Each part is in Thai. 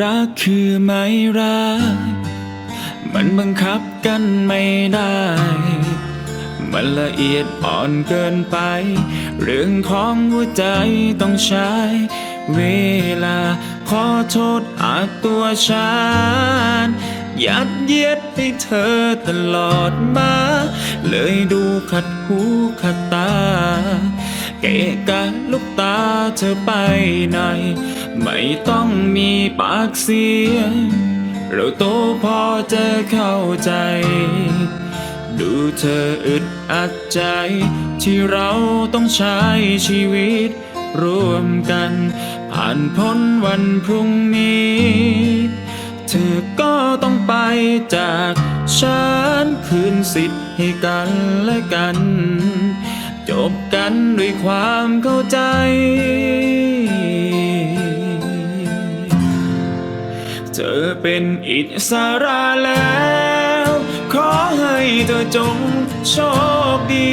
รักคือไม่รัก มันบังคับกันไม่ได้ มันละเอียดอ่อนเกินไป เรื่องของหัวใจต้องใช้ เวลาขอโทษอาจตัวฉันยัดเยียดให้เธอตลอดมา เลยดูขัดหูขัดตา เกะกะลูกตาเธอไปไหน ไม่ต้องมีปากเสียงเราโตพอจะเข้าใจ ดูเธออึดอัดใจ ที่เราต้องใช้ชีวิต ร่วมกัน ผ่านพ้นวันพรุ่งนี้ เธอก็ต้องไปจากฉันคืนสิทธิ์ให้กันและกัน จบกันด้วยความเข้าใจ เธอเป็นอิสระแล้ว ขอให้เธอจงโชคดี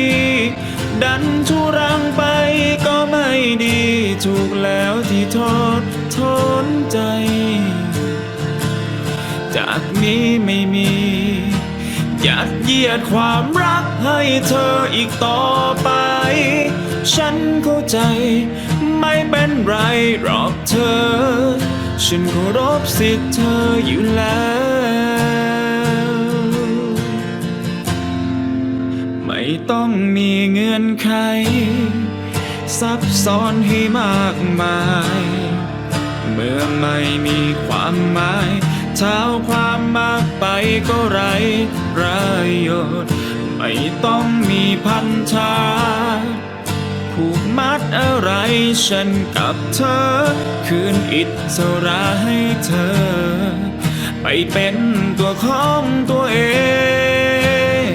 ดันทุรังไปก็ไม่ดี ถูกแล้วที่ทอดทนใจ จากนี้ไม่มียัดเยียดความรักให้เธออีกต่อไป ฉันเข้าใจไม่เป็นไรหรอกเธอ ฉันเคารพสิทธิ์เธออยู่แล้ว ไม่ต้องมีเงื่อนไข ซับซ้อนให้มากมาย เมื่อไม่มีความหมายเท้าความมากไปก็ไรประโยชน์ ไม่ต้องมีพันธา ผูกมัดอะไรฉันกับเธอ คืนอิสระให้เธอ ไปเป็นตัวของตัวเอง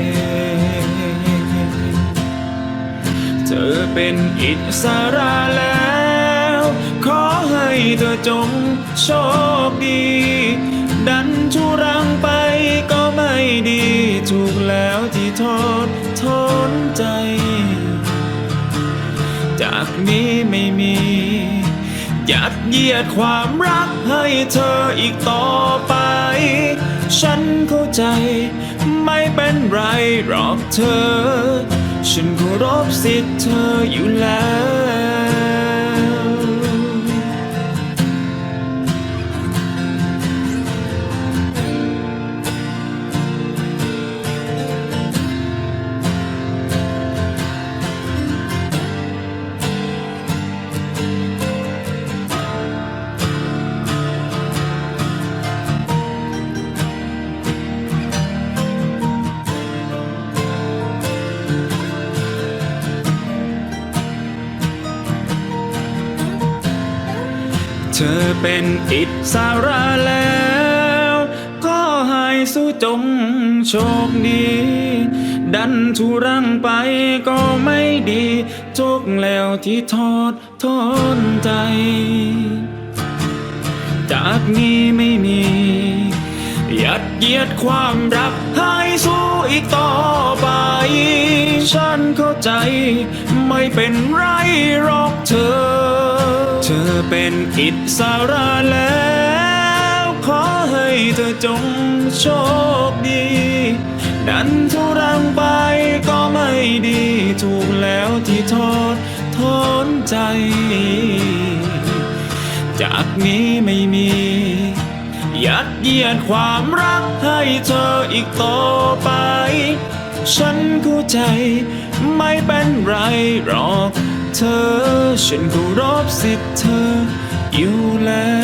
เธอเป็นอิสระแล้ว ขอให้เธอจงโชคดี ดันทุรังไปก็ไม่ดี ถูกแล้วที่ทอดทน จากนี้ไม่มี ยัดเยียดความรักให้เธออีกต่อไป ฉันเข้าใจไม่เป็นไรหรอกเธอ ฉันเคารพสิทธิ์เธออยู่แล้ว เธอเป็นอิสระแล้ว ก็ให้สู้จงโชคดี ดันทุรังไปก็ไม่ดีทุกแล้วที่ทอดทนใจ จากนี้ไม่มี ยัดเยียดความรักให้สู้อีกต่อไป ฉันเข้าใจ ไม่เป็นไรหรอกเธอ เธอเป็นอิสระแล้ว ขอให้เธอจงโชคดีดันทุรังไปก็ไม่ดีถูกแล้วที่ทอดทนใจ จากนี้ไม่มี ยัดเยียดความรักให้เธออีกต่อไป ฉันเข้าใจไม่เป็นไรหรอก เธอ ฉันก็รบสิทธิ์เธออยู่แล้ว